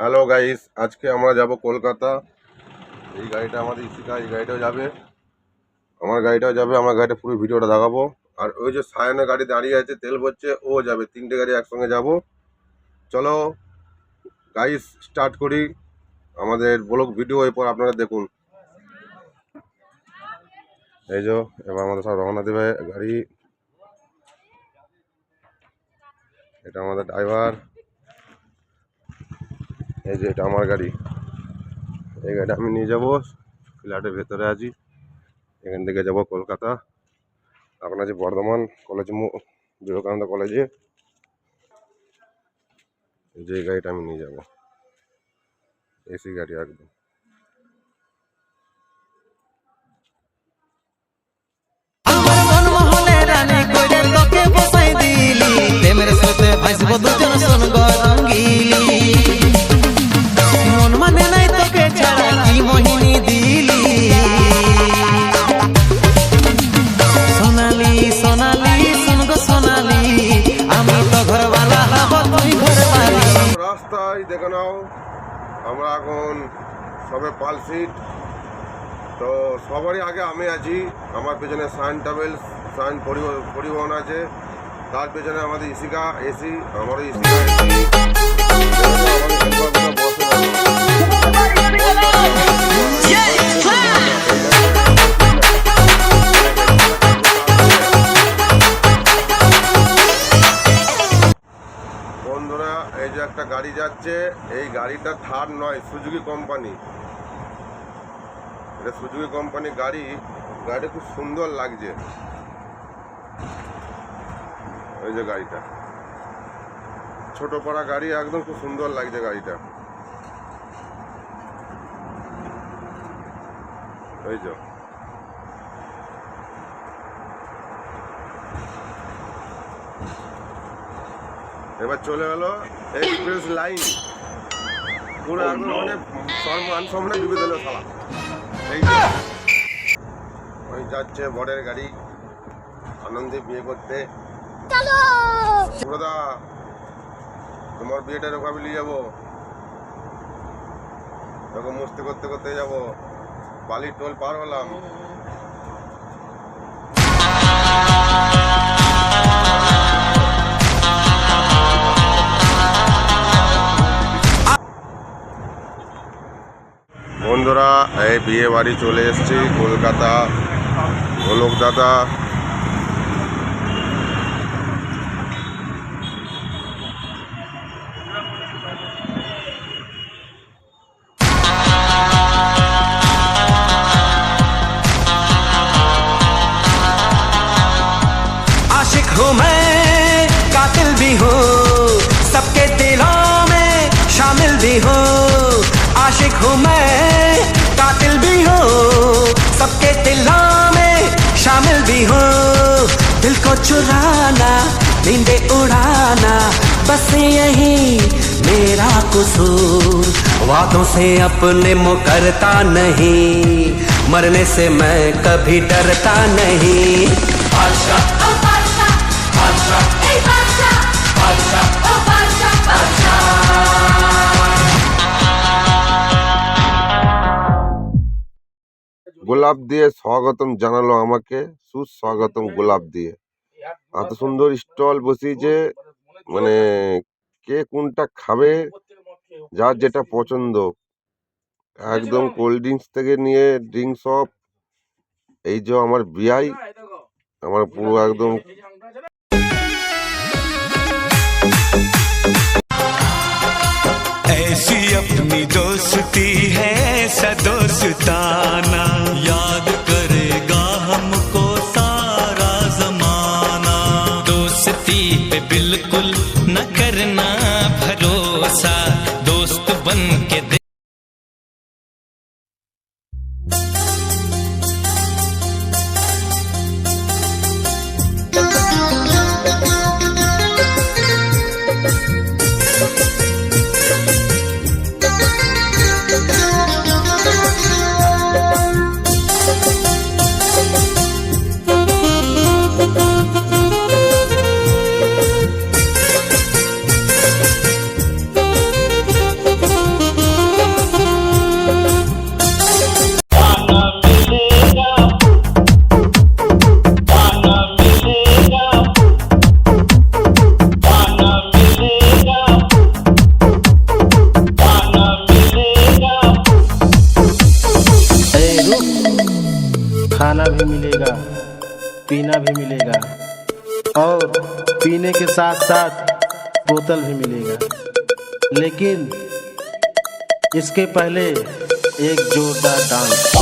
Hello guys আজকে আমরা যাব কলকাতা। এই গাড়িটা আমাদের ইসিকা এই গাড়িটাও যাবে। আমার গাড়িটাও যাবে, আমার গাড়িটা পুরো ভিডিওটা দেখাবো। আর ওই যে সায়নের গাড়ি দাঁড়িয়ে আছে, তেল ভরছে, ও যাবে। তিনটে গাড়ি একসঙ্গে যাব। চলো গাইস স্টার্ট করি। আমাদের ব্লগ ভিডিও এরপর আপনারা দেখুন। এই যে, এবার আমাদের সব রওনা দেবে গাড়ি। এটা আমাদের ড্রাইভার এই যে এটা আমার গাড়ি। এই গাড়িটা আমি নিয়ে যাব। ফ্ল্যাটের ভেতরে আছি। এখান থেকে যাব কলকাতা। আপনার যে বর্ধমান কলেজ বিবেকানন্দ কলেজে। যে গাড়িটা আমি নিয়ে যাব। এসি গাড়ি একদম। রাস্তায় দেখে নাও, আমরা এখন সবে পাল সিট। তো সবারই আগে আমি আছি, আমার পেছনে সাইন ট্রাভেলস সাইন পরিবহন আছে, তার পেছনে আমাদের ইসিকা এসি, আমারও ইসিকা এসি গাড়ি যাচ্ছে, এই গাড়িটা থার নয়, সুজুকি কোম্পানি। এটা সুজুকি কোম্পানি গাড়ি, গাড়িটা খুব সুন্দর লাগছে। ওই যে গাড়িটা। ছোট পড়া গাড়ি, একদম খুব সুন্দর লাগছে গাড়িটা। ওই যে। এবার চলে গেলো এক্সপ্রেস লাইন পুরো একদম মানে সর্বমান সামনে ডুবে দিল সালা এই যে। ওই যাচ্ছে বরের গাড়ি। আনন্দে বিয়ে করতে। দাদা তোমার বিয়েটা ওখানে নিয়ে যাব। এরকম মস্তি করতে করতে যাব। বালির টোল পার হলাম। বন্ধুরা এই বিয়ে বাড়ি চলে এসেছি কলকাতা গোলক দাদা आशिक हूँ मैं कातिल भी हूँ सबके दिलों में शामिल भी हूँ आशिक हूँ मैं दिल को चुराना नींदे उड़ाना बस यही मेरा कसूर। वादों से अपने मुकरता नहीं मरने से मैं कभी डरता नहीं। बादशाह। बादशाह। Pasha, গোলাপ দিয়ে স্বাগতম জানালো আমাকে সুস্বাগতম গোলাপ দিয়ে এত সুন্দর স্টল বসিয়েছে মানে কে কোনটা খাবে যার যেটা পছন্দ একদম কোল্ড ড্রিঙ্কস থেকে নিয়ে ড্রিঙ্ক সব এই যে আমার বিয়াই আমার পুরো একদম ऐसी अपनी दोस्ती है ऐसा दोस्ताना बिल्कुल न खाना भी मिलेगा, पीना भी मिलेगा और पीने के साथ साथ बोतल भी मिलेगा। लेकिन इसके पहले एक जोरदार डांस।